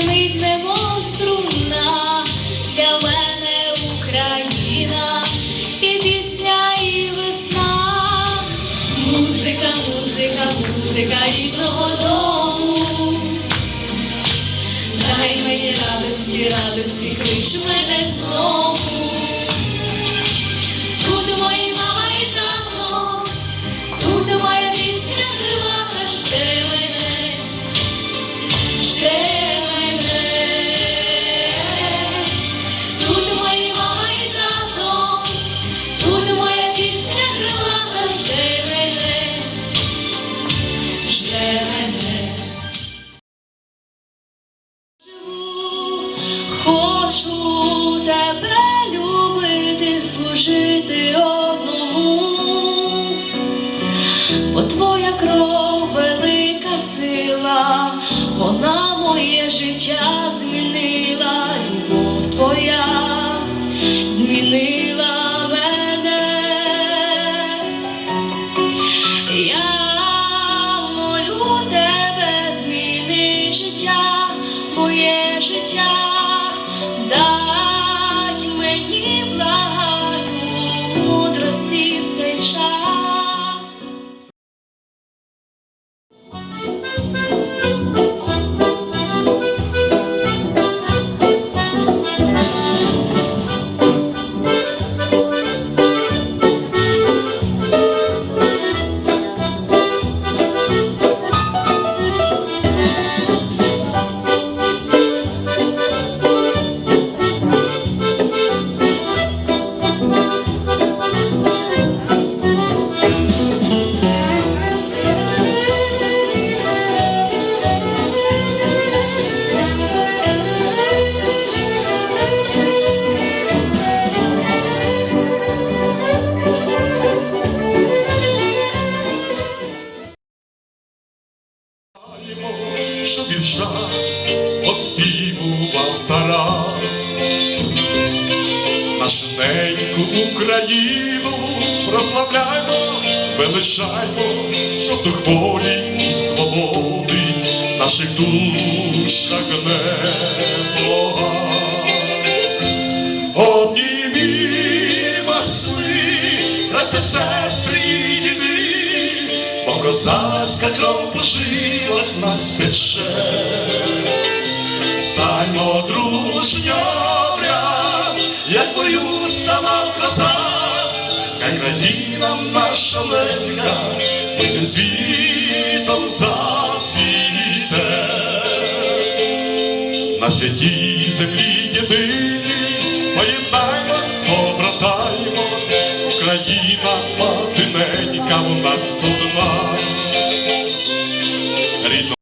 звенить немов струна, для мене Україна, і пісня, і весна, музика, музика, музика рідного дому. Дай мені радості, радості, клич мене знову. Що вірша оспівував Тарас. Нашу неньку Україну прославляймо, величаймо, щоб дух волі і свободи наших душах не погас. Обнімімо свої, браття, сестри і діди, бо козацька кров по жилах нас тече. Саймо дружньо прям, як бою ставав козак, хай країна наша ленька, ми звітом засвіте. На святій землі єдині, поєднаймось, побратаймось, Україна, мати ненька, у нас одна. Renzo